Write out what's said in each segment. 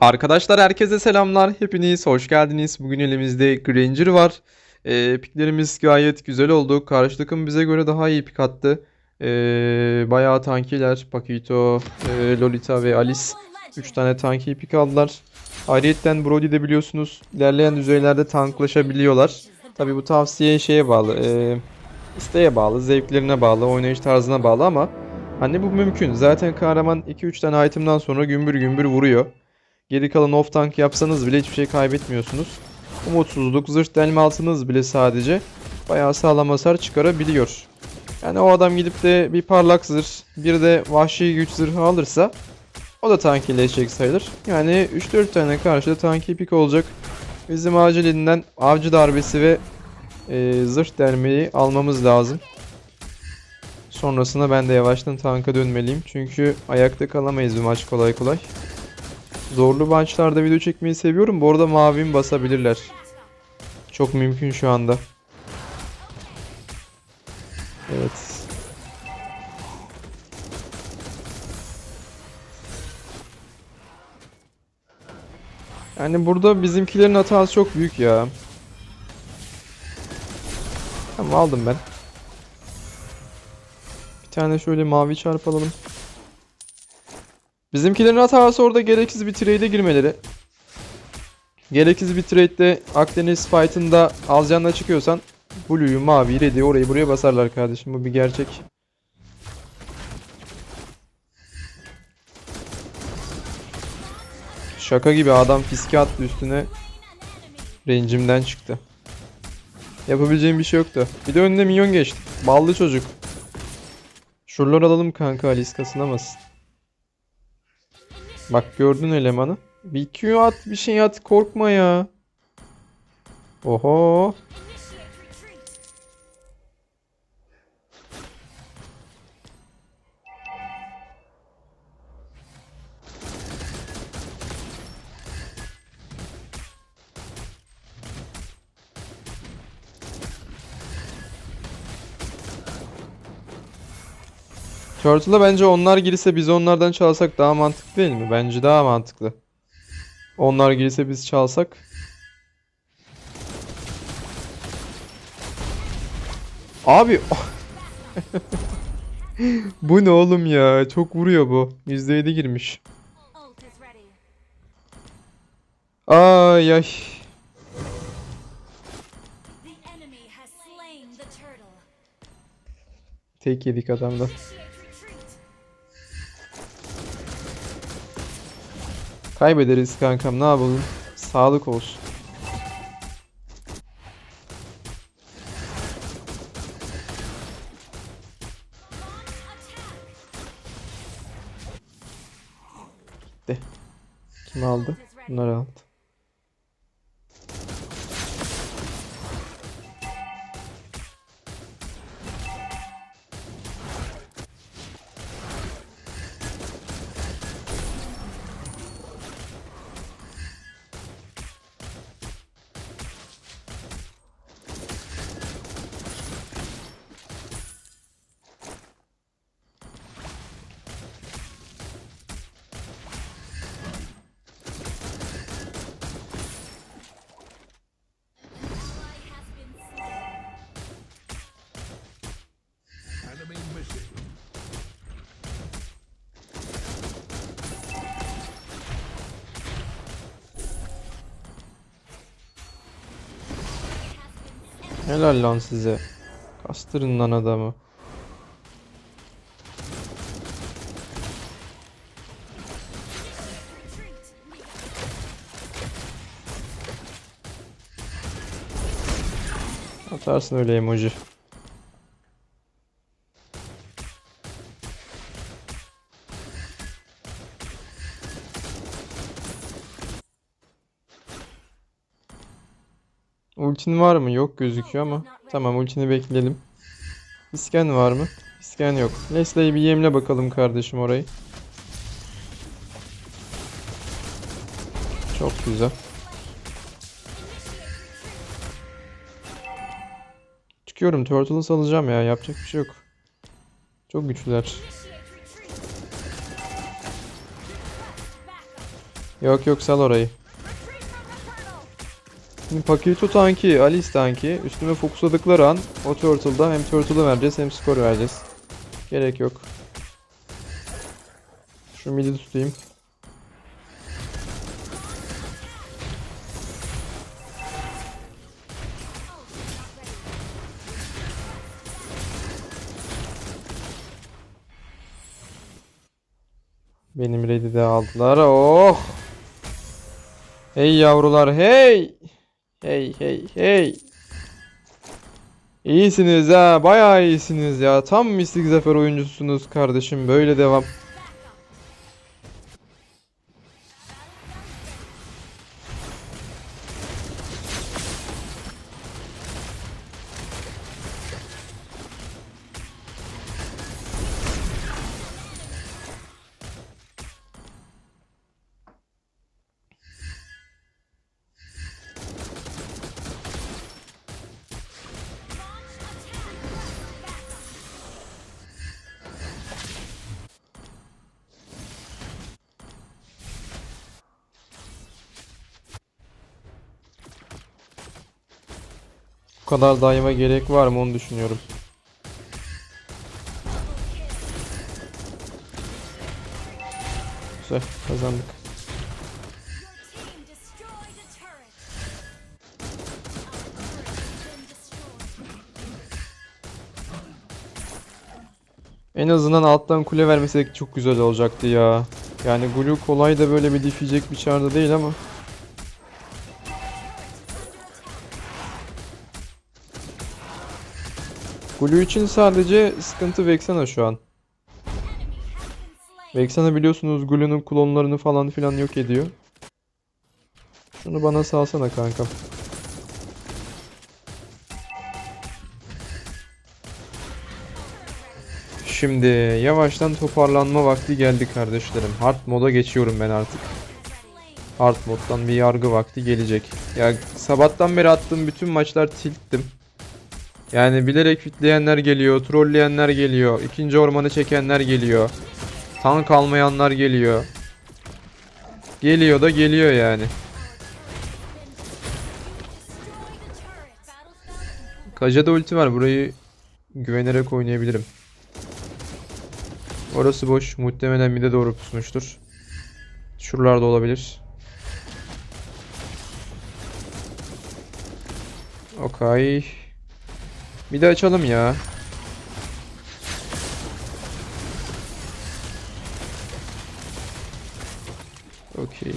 Arkadaşlar herkese selamlar. Hepiniz hoş geldiniz. Bugün elimizde Granger var. Ee, piklerimiz gayet güzel oldu. Karşı takım bize göre daha iyi pik attı. Ee, bayağı tankiler. Pakito, e, Lolita ve Alice. 3 tane tanki pik aldılar. Ayrıyeten Brody de biliyorsunuz ilerleyen düzeylerde tanklaşabiliyorlar. Tabi bu tavsiye şeye bağlı. E, isteğe bağlı, zevklerine bağlı, oynayış tarzına bağlı ama hani bu mümkün. Zaten kahraman 2-3 tane itemden sonra gümbür gümbür vuruyor. Geri kalan off tank yapsanız bile hiçbir şey kaybetmiyorsunuz. Umutsuzluk, zırh delme altınız bile sadece bayağı sağlam hasar çıkarabiliyor. Yani o adam gidip de bir parlak zırh, bir de vahşi güç zırhı alırsa o da tankileşecek sayılır. Yani 3-4 tane karşıda tanki pik olacak. Bizim acilinden avcı darbesi ve e, zırh delmeyi almamız lazım. Sonrasında ben de yavaştan tanka dönmeliyim. Çünkü ayakta kalamayız bu maç kolay kolay. Zorlu bunchlarda video çekmeyi seviyorum. Bu arada mavim basabilirler. Çok mümkün şu anda. Yani burada bizimkilerin hatası çok büyük ya. Tamam aldım ben. Bir tane şöyle mavi çarpalım. Bizimkilerin hatası orada gereksiz bir trade'e girmeleri. Gereksiz bir trade'de Akdeniz fight'ında alacağına çıkıyorsan Blue'yu, maviyi, red'i orayı buraya basarlar kardeşim. Bu bir gerçek. Şaka gibi adam fiske attı üstüne. Range'imden çıktı. Yapabileceğim bir şey yoktu. Bir de önüne minyon geçti. Ballı çocuk. Şuralar alalım kanka Alice kasınamasın. Bak gördün elemanı. Bir Q at bir şey at korkma ya. Oho. Turtle'a bence onlar girse biz onlardan çalsak daha mantıklı değil mi? Bence daha mantıklı. Onlar girse biz çalsak. Abi bu ne oğlum ya? Çok vuruyor bu. %7 girmiş. Ay ay. Tek yedik adamdan. Kaybederiz kankam ne yapalım? Sağlık olsun. Kim aldı? Bunlar aldı. Helal lan size. Kastırın lan adamı. Atarsın öyle emoji. Ultin var mı? Yok gözüküyor ama. Tamam ultini bekleyelim. İsken var mı? İsken yok. Leslie'yi bir yemle bakalım kardeşim orayı. Çok güzel. sıkıyorum. Turtle'ı salacağım ya. Yapacak bir şey yok. Çok güçlüler. Yok yok sal orayı. Şimdi Paquito tanki, Alice tanki üstüme fokusladıkları an o Turtle'da hem Turtle'ı vereceğiz hem skor vereceğiz. Gerek yok. Şu midi tutayım. Benim red'i de aldılar. Oh! Hey yavrular hey! Hey hey hey! İyisiniz ha, bayağı iyisiniz ya. Tam mistik zafer oyuncusunuz kardeşim. Böyle devam. Bu kadar daima gerek var mı onu düşünüyorum. Güzel kazandık. En azından alttan kule vermesek çok güzel olacaktı ya. Yani Gulu kolay da böyle bir difleyecek bir çarda değil ama. Gulu için sadece sıkıntı Vexana şu an. Vexana biliyorsunuz Gulu'nun klonlarını falan filan yok ediyor. Şunu bana salsana kankam. Şimdi yavaştan toparlanma vakti geldi kardeşlerim. Hard moda geçiyorum ben artık. Hard moddan bir yargı vakti gelecek. Ya sabahtan beri attığım bütün maçlar tilttim. Yani bilerek fitleyenler geliyor, trolleyenler geliyor, ikinci ormanı çekenler geliyor. Tank almayanlar geliyor. Geliyor da geliyor yani. Kaja'da ulti var. Burayı güvenerek oynayabilirim. Orası boş. Muhtemelen mide doğru pusmuştur. Şuralarda olabilir. Okay. Bir de açalım ya. Okey.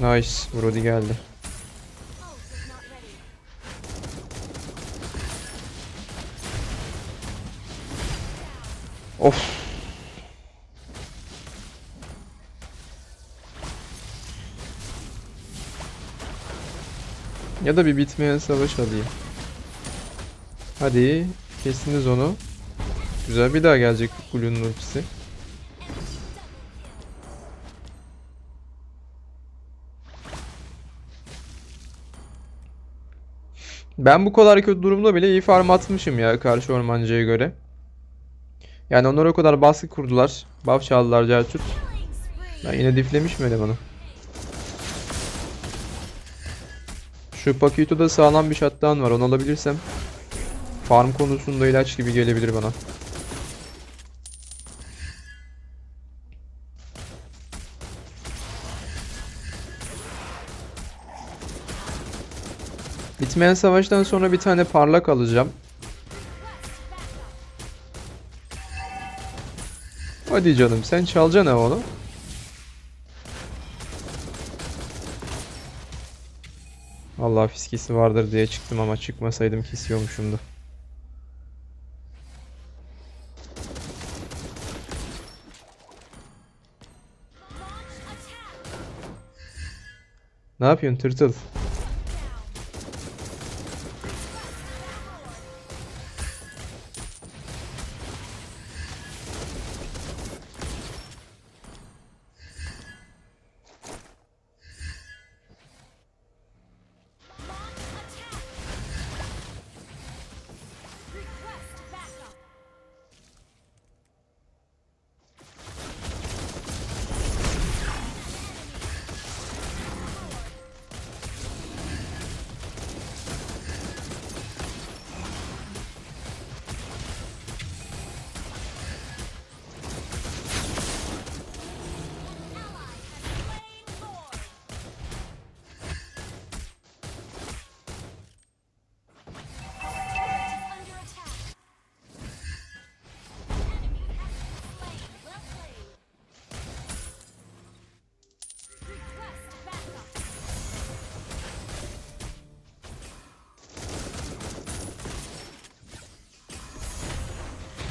Nice. Brody geldi. Of. Ya da bir bitmeyen savaş alayım. Hadi. Kestiniz onu. Güzel bir daha gelecek Glue'nun ultisi. Ben bu kadar kötü durumda bile iyi farm atmışım ya karşı ormancıya göre. Yani onlar o kadar baskı kurdular. Buff çaldılar spree. Ben yine diflemiş mi elemanı? Şu Paquito'da sağlam bir shutdown var. Onu alabilirsem farm konusunda ilaç gibi gelebilir bana. Bitmeyen savaştan sonra bir tane parlak alacağım. Hadi canım sen çalacaksın onu. Allah fiskisi vardır diye çıktım ama çıkmasaydım kesiyormuşum da. Ne yapıyorsun tırtıl?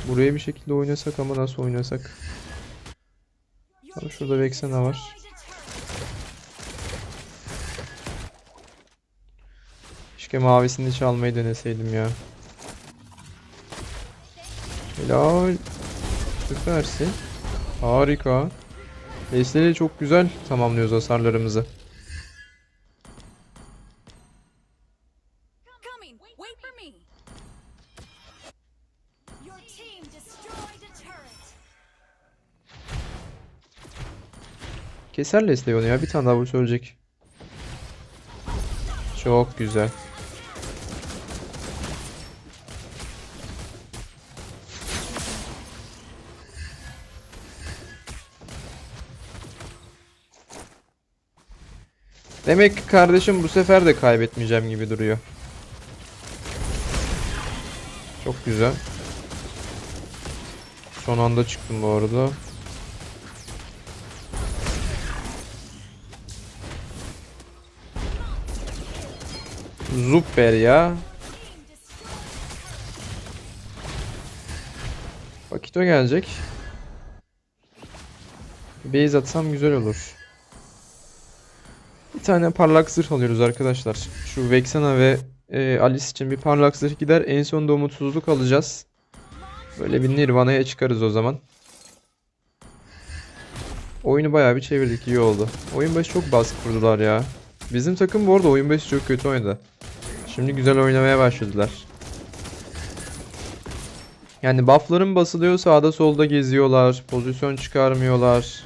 Buraya bir şekilde oynasak ama nasıl oynasak? Tam şurada Vexena var. Keşke mavisini çalmayı deneseydim ya. Helal. Süpersin. Harika. Leslie'yle çok güzel tamamlıyoruz hasarlarımızı. Keser Leslie onu ya. Bir tane daha vursa ölecek. Çok güzel. Demek ki kardeşim bu sefer de kaybetmeyeceğim gibi duruyor. Çok güzel. Son anda çıktım bu arada. Super ya. Vakito gelecek. Base atsam güzel olur. Bir tane parlak zırh alıyoruz arkadaşlar. Şu Vexana ve e, Alice için bir parlak zırh gider. En sonunda umutsuzluk alacağız. Böyle bir Nirvana'ya çıkarız o zaman. Oyunu bayağı bir çevirdik iyi oldu. Oyun başı çok baskı kurdular ya. Bizim takım bu arada oyun başı çok kötü oynadı. Şimdi güzel oynamaya başladılar. Yani buffların basılıyor sağda solda geziyorlar. Pozisyon çıkarmıyorlar.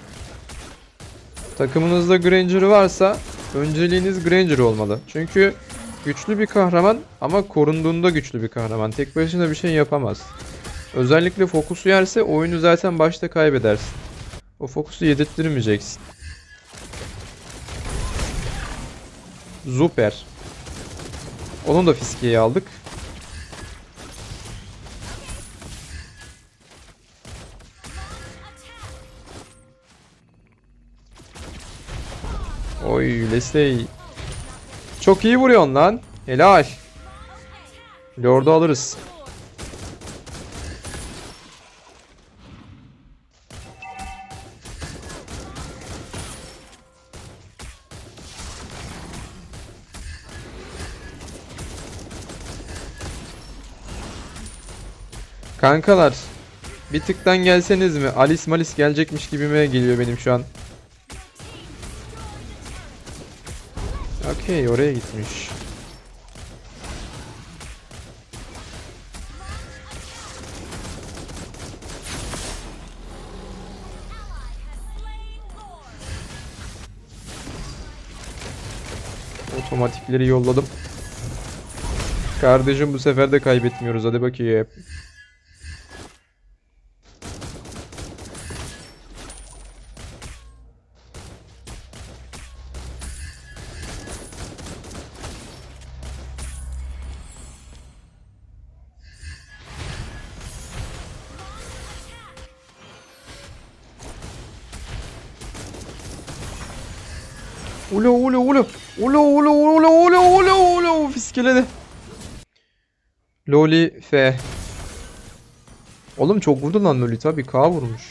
Takımınızda Granger varsa önceliğiniz Granger olmalı. Çünkü güçlü bir kahraman ama korunduğunda güçlü bir kahraman. Tek başına bir şey yapamaz. Özellikle fokusu yerse oyunu zaten başta kaybedersin. O fokusu yedirttirmeyeceksin. Super. Onun da fiskiyeyi aldık. Oy Leslie. Çok iyi vuruyorsun lan. Helal. Lord'u alırız. Kankalar. Bir tıktan gelseniz mi? Alice Malis gelecekmiş gibime geliyor benim şu an. Okey oraya gitmiş. Otomatikleri yolladım. Kardeşim bu sefer de kaybetmiyoruz hadi bakayım. Ulu ulu ulu. Ulu ulu ulu ulu ulu. Fiskeledi. Loli F. Oğlum çok vurdu lan Loli tabi K vurmuş.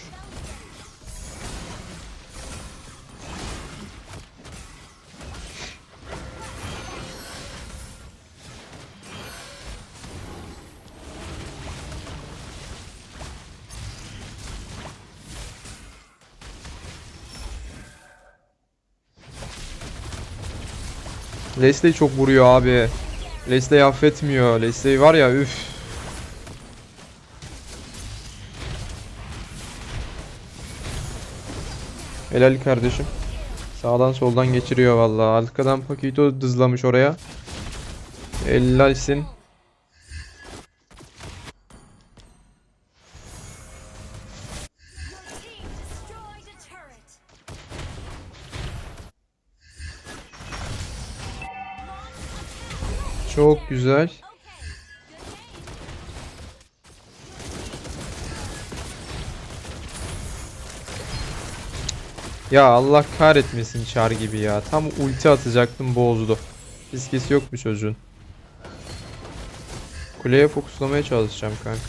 Leslie çok vuruyor abi. Leslie affetmiyor. Leslie var ya üf. Helal kardeşim. Sağdan soldan geçiriyor vallahi. Arkadan Paquito dızlamış oraya. Helalsin. Çok güzel. Ya Allah kahretmesin çar gibi ya. Tam ulti atacaktım bozdu. Riskesi yok bir çocuğun. Kuleye fokuslamaya çalışacağım kanka.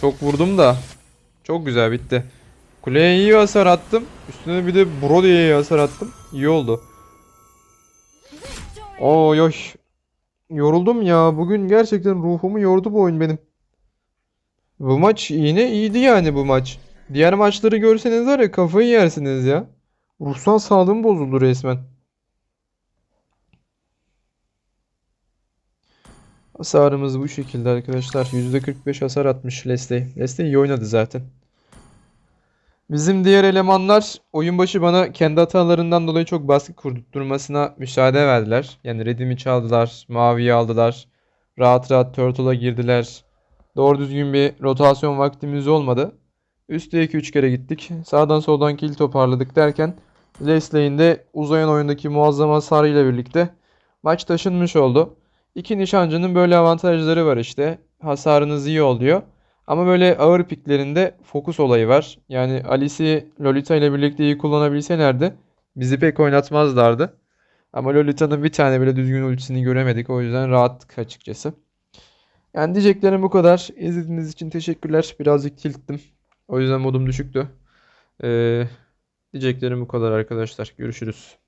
Çok vurdum da. Çok güzel bitti. Kuleye iyi hasar attım. Üstüne bir de Brody'ye hasar attım. İyi oldu. Oy oy. Yoruldum ya. Bugün gerçekten ruhumu yordu bu oyun benim. Bu maç yine iyiydi yani bu maç. Diğer maçları görseniz var ya kafayı yersiniz ya. Ruhsal sağlığım bozuldu resmen. Hasarımız bu şekilde arkadaşlar. %45 hasar atmış Leslie. Leslie iyi oynadı zaten. Bizim diğer elemanlar oyun başı bana kendi hatalarından dolayı çok baskı kurdurmasına müsaade verdiler. Yani redimi çaldılar, maviyi aldılar. Rahat rahat turtle'a girdiler. Doğru düzgün bir rotasyon vaktimiz olmadı. Üste 2-3 kere gittik. Sağdan soldan kill toparladık derken Leslie'in de uzayan oyundaki muazzam hasarıyla birlikte maç taşınmış oldu. İki nişancının böyle avantajları var işte. Hasarınız iyi oluyor. Ama böyle ağır piklerinde fokus olayı var. Yani Alice'i Lolita ile birlikte iyi kullanabilselerdi bizi pek oynatmazlardı. Ama Lolita'nın bir tane bile düzgün ultisini göremedik. O yüzden rahattık açıkçası. Yani diyeceklerim bu kadar. İzlediğiniz için teşekkürler. Birazcık tilttim. O yüzden modum düşüktü. Ee, diyeceklerim bu kadar arkadaşlar. Görüşürüz.